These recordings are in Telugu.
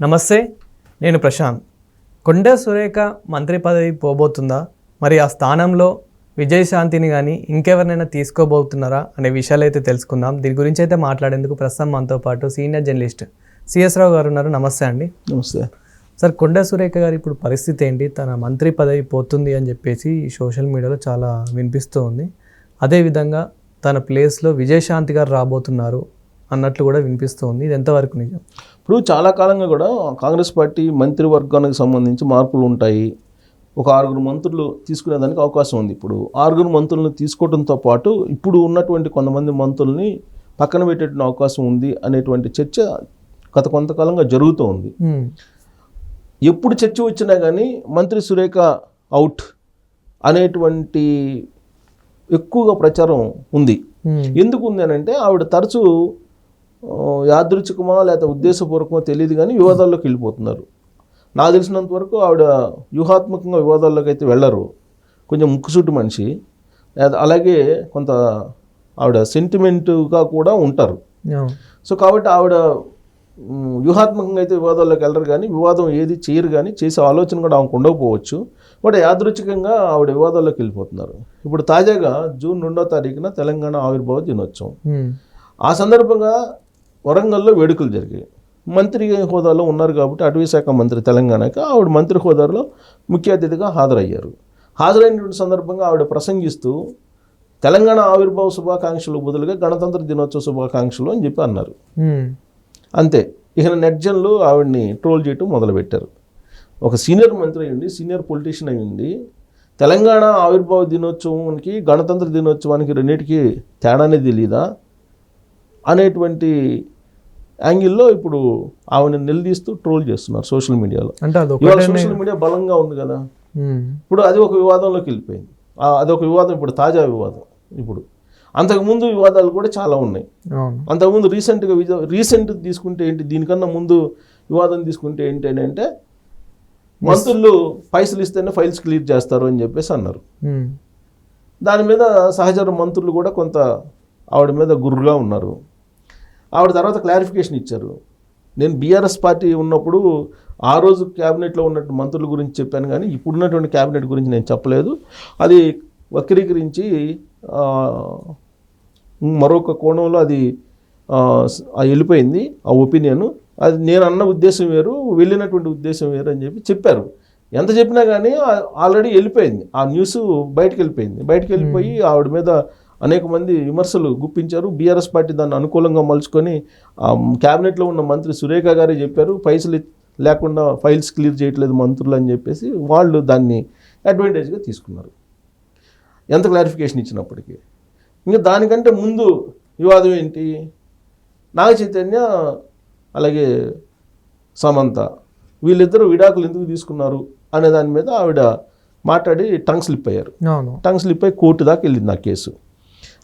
నమస్తే నేను ప్రశాంత్. కొండ సురేఖ మంత్రి పదవి పోబోతుందా? మరి ఆ స్థానంలో విజయశాంతిని కానీ ఇంకెవరినైనా తీసుకోబోతున్నారా అనే విషయాలు అయితే తెలుసుకుందాం. దీని గురించి అయితే మాట్లాడేందుకు ప్రస్తుతం మనతో పాటు సీనియర్ జర్నలిస్ట్ సిఎస్ రావు గారు ఉన్నారు. నమస్తే అండి. నమస్తే. సార్ కొండ సురేఖ గారు ఇప్పుడు పరిస్థితి ఏంటి? తన మంత్రి పదవి పోతుంది అని చెప్పేసి సోషల్ మీడియాలో చాలా వినిపిస్తూ ఉంది. అదేవిధంగా తన ప్లేస్లో విజయశాంతి గారు రాబోతున్నారు. అన్నట్లు కూడా వినిపిస్తూ ఉంది ఇది ఎంతవరకు నిజం? ఇప్పుడు చాలా కాలంగా కూడా కాంగ్రెస్ పార్టీ మంత్రివర్గానికి సంబంధించి మార్పులు ఉంటాయి. ఒక ఆరుగురు మంత్రులు తీసుకునేదానికి అవకాశం ఉంది. ఇప్పుడు ఆరుగురు మంత్రులను తీసుకోవడంతో పాటు ఇప్పుడు ఉన్నటువంటి కొంతమంది మంత్రుల్ని పక్కన పెట్టేటువంటి అవకాశం ఉంది అనేటువంటి చర్చ గత కొంతకాలంగా జరుగుతూ ఉంది. ఎప్పుడు చర్చ వచ్చినా కానీ మంత్రి సురేఖ అవుట్ అనేటువంటి ఎక్కువగా ప్రచారం ఉంది. ఎందుకు ఉంది అని అంటే ఆవిడ తరచూ యాదృచ్ఛికమా లేకపోతే ఉద్దేశపూర్వకమో తెలియదు కానీ వివాదాల్లోకి వెళ్ళిపోతున్నారు. నాకు తెలిసినంత వరకు ఆవిడ వ్యూహాత్మకంగా వివాదాల్లోకి అయితే వెళ్ళరు. కొంచెం ముక్కుసూటి మనిషి. అలాగే కొంత ఆవిడ సెంటిమెంట్గా కూడా ఉంటారు. సో కాబట్టి ఆవిడ వ్యూహాత్మకంగా అయితే వివాదాల్లోకి వెళ్ళరు కానీ వివాదం ఏది చేయరు కానీ చేసే ఆలోచన కూడా ఆమెకు ఉండకపోవచ్చు. బట్ యాదృచ్ఛికంగా ఆవిడ వివాదాల్లోకి వెళ్ళిపోతున్నారు. ఇప్పుడు తాజాగా జూన్ రెండో తారీఖున తెలంగాణ ఆవిర్భావ దినోత్సవం. ఆ సందర్భంగా వరంగల్లో వేడుకలు జరిగాయి. మంత్రి హోదాలో ఉన్నారు కాబట్టి అటవీ శాఖ మంత్రి తెలంగాణకి ఆవిడ మంత్రి హోదాలో ముఖ్య అతిథిగా హాజరయ్యారు. హాజరైనటువంటి సందర్భంగా ఆవిడ ప్రసంగిస్తూ తెలంగాణ ఆవిర్భావ శుభాకాంక్షలు బదులుగా గణతంత్ర దినోత్సవ శుభాకాంక్షలు అని చెప్పి అన్నారు. అంతే. ఇక నెట్జన్లు ఆవిడ్ని ట్రోల్ చేయటం మొదలుపెట్టారు. ఒక సీనియర్ మంత్రి అయ్యింది సీనియర్ పొలిటీషియన్ అయ్యింది తెలంగాణ ఆవిర్భావ దినోత్సవానికి గణతంత్ర దినోత్సవానికి రెండింటికి తేడానే తెలియదా అనేటువంటి యాంగిల్లో ఇప్పుడు ఆవిడని నిలదీస్తూ ట్రోల్ చేస్తున్నారు సోషల్ మీడియాలో. అంటే అది ఇవాళ సోషల్ మీడియా బలంగా ఉంది కదా. ఇప్పుడు అది ఒక వివాదంలోకి వెళ్ళిపోయింది. ఆ, అదొక వివాదం ఇప్పుడు తాజా వివాదం ఇప్పుడు. అంతకుముందు వివాదాలు కూడా చాలా ఉన్నాయి. అంతకుముందు రీసెంట్గా రీసెంట్ తీసుకుంటే ఏంటి దీనికన్నా ముందు వివాదం తీసుకుంటే ఏంటి అని అంటే మంత్రులు పైసలు ఇస్తేనే ఫైల్స్ క్లియర్ చేస్తారు అని చెప్పేసి అన్నారు. దాని మీద సహచర మంత్రులు కూడా కొంత ఆవిడ మీద గుర్రుగా ఉన్నారు. ఆవిడ తర్వాత క్లారిఫికేషన్ ఇచ్చారు. నేను బీఆర్ఎస్ పార్టీ ఉన్నప్పుడు ఆ రోజు క్యాబినెట్లో ఉన్నట్టు మంత్రుల గురించి చెప్పాను కానీ ఇప్పుడున్నటువంటి క్యాబినెట్ గురించి నేను చెప్పలేదు. అది వక్రీకరించి మరొక కోణంలో అది వెళ్ళిపోయింది ఆ ఒపీనియన్. అది నేను అన్న ఉద్దేశం వేరు వెళ్ళినటువంటి ఉద్దేశం వేరు అని చెప్పి చెప్పారు. ఎంత చెప్పినా కానీ ఆల్రెడీ వెళ్ళిపోయింది. ఆ న్యూస్ బయటకు వెళ్ళిపోయింది. బయటకు వెళ్ళిపోయి ఆవిడ మీద అనేక మంది విమర్శలు గుప్పించారు. బీఆర్ఎస్ పార్టీ దాన్ని అనుకూలంగా మలుచుకొని క్యాబినెట్లో ఉన్న మంత్రి సురేఖ గారే చెప్పారు పైసలు లేకుండా ఫైల్స్ క్లియర్ చేయట్లేదు మంత్రులు అని చెప్పేసి వాళ్ళు దాన్ని అడ్వాంటేజ్గా తీసుకున్నారు. ఎంత క్లారిఫికేషన్ ఇచ్చినప్పటికీ. ఇంకా దానికంటే ముందు వివాదం ఏంటి? నాగ చైతన్య అలాగే సమంత వీళ్ళిద్దరూ విడాకులు ఎందుకు తీసుకున్నారు అనే దాని మీద ఆవిడ మాట్లాడి టంగ్ స్లిప్ అయ్యారు. టంగ్ స్లిప్ అయి కోర్టు దాకా వెళ్ళింది ఆ కేసు.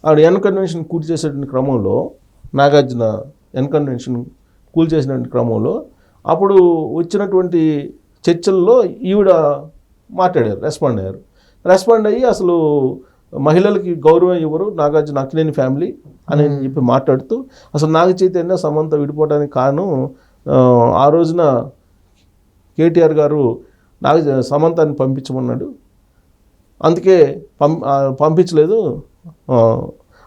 ఆవిడ ఎన్ కన్వెన్షన్ కూల్ చేసేటువంటి క్రమంలో నాగార్జున ఎన్ కన్వెన్షన్ కూల్ చేసినటువంటి క్రమంలో అప్పుడు వచ్చినటువంటి చర్చల్లో ఈవిడ మాట్లాడారు రెస్పాండ్ అయ్యారు. రెస్పాండ్ అయ్యి అసలు మహిళలకి గౌరవం ఇవ్వరు నాగార్జున అక్కినేని ఫ్యామిలీ అని చెప్పి మాట్లాడుతూ అసలు నాగ చైతన్య సమంత విడిపోవడానికి కారణం ఆ, రోజున కేటీఆర్ గారు నాగ సమంతాన్ని పంపించమన్నాడు. అందుకే పంపించలేదు.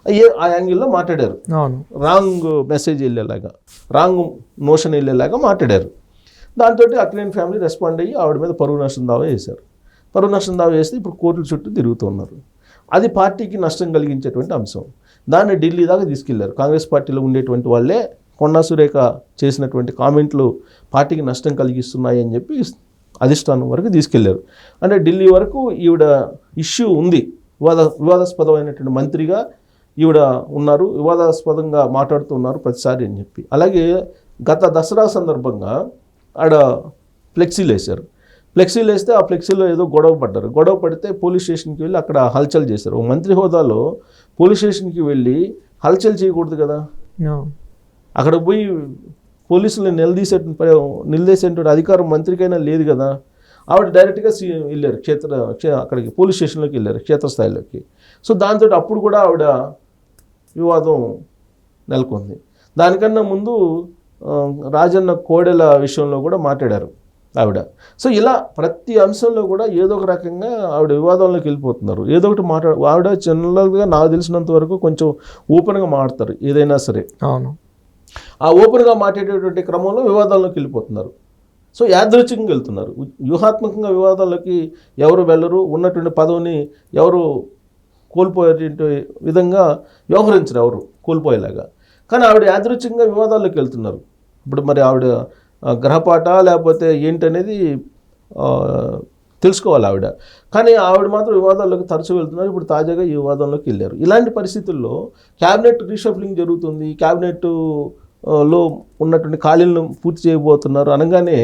ఏ ఆ యాంగిల్లో మాట్లాడారు. రాంగ్ మెసేజ్ వెళ్ళేలాగా రాంగ్ నోషన్ వెళ్ళేలాగా మాట్లాడారు. దాంతో అక్కినేని ఫ్యామిలీ రెస్పాండ్ అయ్యి ఆవిడ మీద పరువు నష్టం దావా వేశారు పరువు నష్టం దావా వేస్తే ఇప్పుడు కోర్టుల చుట్టూ తిరుగుతున్నారు అది పార్టీకి నష్టం కలిగించేటువంటి అంశం. దాన్ని ఢిల్లీ దాకా తీసుకెళ్ళారు. కాంగ్రెస్ పార్టీలో ఉండేటువంటి వాళ్ళే కొండా సురేఖ చేసినటువంటి కామెంట్లు పార్టీకి నష్టం కలిగిస్తున్నాయి అని చెప్పి అధిష్టానం వరకు తీసుకెళ్ళారు. అంటే ఢిల్లీ వరకు ఈవిడ ఇష్యూ ఉంది. వివాద వివాదాస్పదమైనటువంటి మంత్రిగా ఈవిడ ఉన్నారు. వివాదాస్పదంగా మాట్లాడుతున్నారు ప్రతిసారి అని చెప్పి. అలాగే గత దసరా సందర్భంగా ఆడ ఫ్లెక్సీలు వేశారు. ఫ్లెక్సీలు వేస్తే ఆ ఫ్లెక్సీలో ఏదో గొడవ పడ్డారు. గొడవ పడితే పోలీస్ స్టేషన్కి వెళ్ళి అక్కడ హల్చల్ చేశారు. ఒక మంత్రి హోదాలో పోలీస్ స్టేషన్కి వెళ్ళి హల్చల్ చేయకూడదు కదా? అక్కడ పోయి పోలీసులను నిలదీసే నిలదీసేటువంటి అధికారం మంత్రికైనా లేదు కదా? ఆవిడ డైరెక్ట్గా సీ వెళ్ళారు. క్షేత్ర క్షే- అక్కడికి పోలీస్ స్టేషన్లోకి వెళ్ళారు క్షేత్రస్థాయిలోకి. సో దాంతో అప్పుడు కూడా ఆవిడ వివాదం నెలకొంది. దానికన్నా ముందు రాజన్న కోడెల విషయంలో కూడా మాట్లాడారు ఆవిడ. సో ఇలా ప్రతి అంశంలో కూడా ఏదో ఒక రకంగా ఆవిడ వివాదంలోకి వెళ్ళిపోతున్నారు. ఏదో ఒకటి మాట్లాడ ఆవిడ జనరల్గా నాకు తెలిసినంత వరకు కొంచెం ఓపెన్గా మాట్లాడతారు ఏదైనా సరే. అవును. ఆ ఓపెన్గా మాట్లాడేటువంటి క్రమంలో వివాదాల్లోకి వెళ్ళిపోతున్నారు. సో యాదృచ్ఛికంగా వెళ్తున్నారు. వ్యూహాత్మకంగా వివాదాలకి ఎవరు వెళ్ళరు. ఉన్నటువంటి పదవిని ఎవరు కోల్పోయేటువంటి విధంగా వ్యవహరించరు ఎవరు కోల్పోయేలాగా. కానీ ఆవిడ యాదృచ్ఛికంగా వివాదాల్లోకి వెళ్తున్నారు. ఇప్పుడు మరి ఆవిడ గ్రహపాట లేకపోతే ఏంటనేది తెలుసుకోవాలి ఆవిడ. కానీ ఆవిడ మాత్రం వివాదాల్లోకి తరచూ వెళ్తున్నారు. ఇప్పుడు తాజాగా ఈ వివాదంలోకి వెళ్ళారు. ఇలాంటి పరిస్థితుల్లో క్యాబినెట్ రీషఫ్లింగ్ జరుగుతుంది. క్యాబినెట్ లో ఉన్నటువంటి ఖాళీలను పూర్తి చేయబోతున్నారు. అనగానే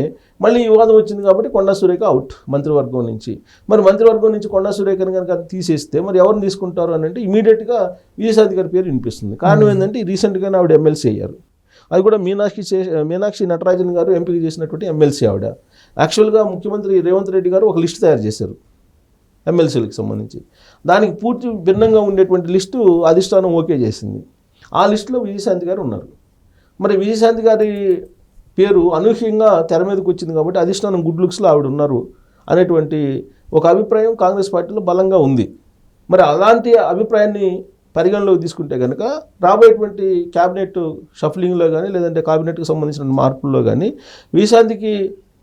మళ్ళీ వివాదం వచ్చింది కాబట్టి కొండా సురేఖ అవుట్ మంత్రివర్గం నుంచి. మరి మంత్రివర్గం నుంచి కొండా సురేఖని కనుక తీసేస్తే మరి ఎవరిని తీసుకుంటారు అని అంటే ఇమీడియట్గా విజయసాయి గారి పేరు వినిపిస్తుంది. కారణం ఏంటంటే రీసెంట్గానే ఆవిడ ఎమ్మెల్సీ అయ్యారు. అది కూడా మీనాక్షి చే మీనాక్షి నటరాజన్ గారు ఎంపిక చేసినటువంటి ఎమ్మెల్సీ ఆవిడ. యాక్చువల్గా ముఖ్యమంత్రి రేవంత్ రెడ్డి గారు ఒక లిస్ట్ తయారు చేశారు ఎమ్మెల్సీలకు సంబంధించి. దానికి పూర్తి భిన్నంగా ఉండేటువంటి లిస్టు అధిష్టానం ఓకే చేసింది. ఆ లిస్టులో విజయశాంతి గారు ఉన్నారు. మరి విజయశాంతి గారి పేరు అనూహ్యంగా తెర మీదకి వచ్చింది కాబట్టి అధిష్టానం గుడ్ లుక్స్లో ఆవిడ ఉన్నారు అనేటువంటి ఒక అభిప్రాయం కాంగ్రెస్ పార్టీలో బలంగా ఉంది. మరి అలాంటి అభిప్రాయాన్ని పరిగణలోకి తీసుకుంటే కనుక రాబోయేటువంటి క్యాబినెట్ షఫ్లింగ్లో కానీ లేదంటే క్యాబినెట్కి సంబంధించిన మార్పుల్లో కానీ విశాంతికి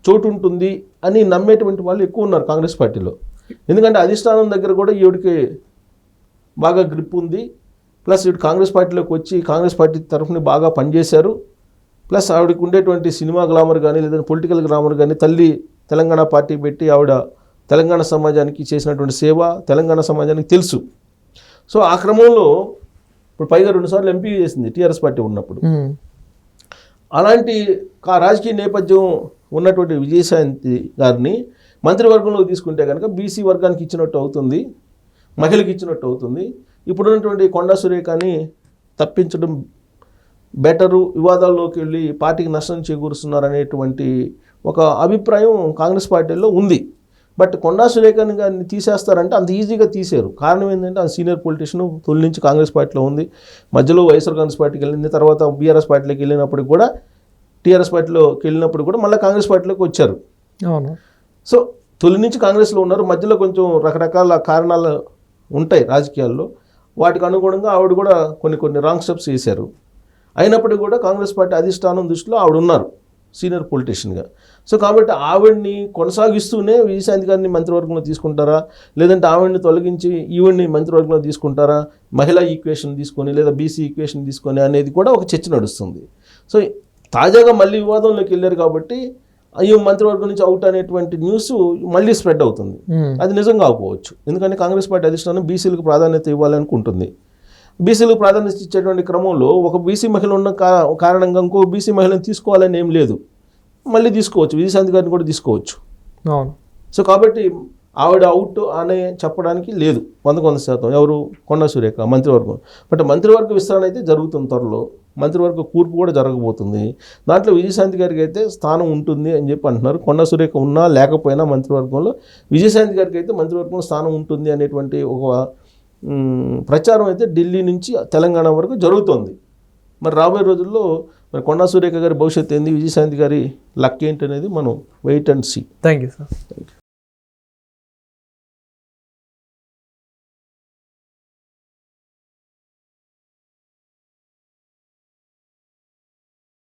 చోటు ఉంటుంది అని నమ్మేటువంటి వాళ్ళు ఎక్కువ ఉన్నారు కాంగ్రెస్ పార్టీలో. ఎందుకంటే అధిష్టానం దగ్గర కూడా ఈవిడికి బాగా గ్రిప్ ఉంది. ప్లస్ ఇటు కాంగ్రెస్ పార్టీలోకి వచ్చి కాంగ్రెస్ పార్టీ తరఫున బాగా పనిచేశారు. ప్లస్ ఆవిడకి ఉండేటువంటి సినిమా గ్లామర్ కానీ లేదంటే పొలిటికల్ గ్లామర్ కానీ తల్లి తెలంగాణ పార్టీ పెట్టి ఆవిడ తెలంగాణ సమాజానికి చేసినటువంటి సేవ తెలంగాణ సమాజానికి తెలుసు. సో ఆ క్రమంలో ఇప్పుడు పైగా రెండుసార్లు ఎంపీ చేసింది టీఆర్ఎస్ పార్టీ ఉన్నప్పుడు. అలాంటి రాజకీయ నేపథ్యం ఉన్నటువంటి విజయశాంతి గారిని మంత్రివర్గంలోకి తీసుకుంటే కనుక బీసీ వర్గానికి ఇచ్చినట్టు అవుతుంది మహిళకి ఇచ్చినట్టు అవుతుంది. ఇప్పుడున్నటువంటి కొండా సురేఖని తప్పించడం బెటరు వివాదాల్లోకి వెళ్ళి పార్టీకి నష్టం చేకూరుస్తున్నారు అనేటువంటి ఒక అభిప్రాయం కాంగ్రెస్ పార్టీలో ఉంది. బట్ కొండా సురేఖని గారిని తీసేస్తారంటే అంత ఈజీగా తీసారు కారణం ఏంటంటే ఆ సీనియర్ పొలిటీషియన్ తొలి నుంచి కాంగ్రెస్ పార్టీలో ఉంది. మధ్యలో వైఎస్ఆర్ కాంగ్రెస్ పార్టీకి వెళ్ళింది తర్వాత బీఆర్ఎస్ పార్టీలోకి వెళ్ళినప్పుడు కూడా టీఆర్ఎస్ పార్టీలోకి వెళ్ళినప్పుడు కూడా మళ్ళీ కాంగ్రెస్ పార్టీలోకి వచ్చారు. అవును. సో తొలి నుంచి కాంగ్రెస్లో ఉన్నారు. మధ్యలో కొంచెం రకరకాల కారణాలు ఉంటాయి రాజకీయాల్లో. వాటికి అనుగుణంగా ఆవిడ కూడా కొన్ని కొన్ని రాంగ్ స్టెప్స్ వేశారు అయినప్పటికీ కూడా కాంగ్రెస్ పార్టీ అధిష్టానం దృష్టిలో ఆవిడ ఉన్నారు సీనియర్ పొలిటీషియన్గా సో కాబట్టి ఆవిడ్ని కొనసాగిస్తూనే విజయశాంతి గారిని మంత్రివర్గంలో తీసుకుంటారా? లేదంటే ఆవిడ్ని తొలగించి ఈవిడ్ని మంత్రివర్గంలో తీసుకుంటారా? మహిళా ఈక్వేషన్ తీసుకొని లేదా బీసీ ఈక్వేషన్ తీసుకొని అనేది కూడా ఒక చర్చ నడుస్తుంది. సో తాజాగా మళ్ళీ వివాదంలోకి వెళ్ళారు కాబట్టి ఈ మంత్రివర్గం నుంచి అవుట్ అనేటువంటి న్యూస్ మళ్ళీ స్ప్రెడ్ అవుతుంది. ఉమ్. అది నిజం కాకపోవచ్చు. ఎందుకంటే కాంగ్రెస్ పార్టీ అధిష్టానం బీసీలకు ప్రాధాన్యత ఇవ్వాలనుకుంటుంది. బీసీలకు ప్రాధాన్యత ఇచ్చేటువంటి క్రమంలో ఒక బీసీ మహిళ ఉన్న కారణంగా ఇంకో బీసీ మహిళను తీసుకోవాలని ఏం లేదు. మళ్ళీ తీసుకోవచ్చు. విజయశాంతి గారిని కూడా తీసుకోవచ్చు. అవును. సో కాబట్టి ఆవిడ అవుట్ అనే చెప్పడానికి లేదు. వంద వంద శాతం. ఎవరు? కొండ సురేఖ మంత్రివర్గం. బట్ మంత్రివర్గ విస్తరణ అయితే జరుగుతుంది త్వరలో. మంత్రివర్గ కూర్పు కూడా జరగబోతుంది. దాంట్లో విజయశాంతి గారికి అయితే స్థానం ఉంటుంది అని చెప్పి అంటున్నారు. కొండ సురేఖ ఉన్నా లేకపోయినా మంత్రివర్గంలో విజయశాంతి గారికి అయితే మంత్రివర్గంలో స్థానం ఉంటుంది అనేటువంటి ఒక ప్రచారం అయితే ఢిల్లీ నుంచి తెలంగాణ వరకు జరుగుతోంది. మరి రాబోయే రోజుల్లో మరి కొండా సురేఖ గారి భవిష్యత్తు ఏంది? విజయశాంతి గారి లక్ ఏంటి అనేది మనం wait and see. Thank you sir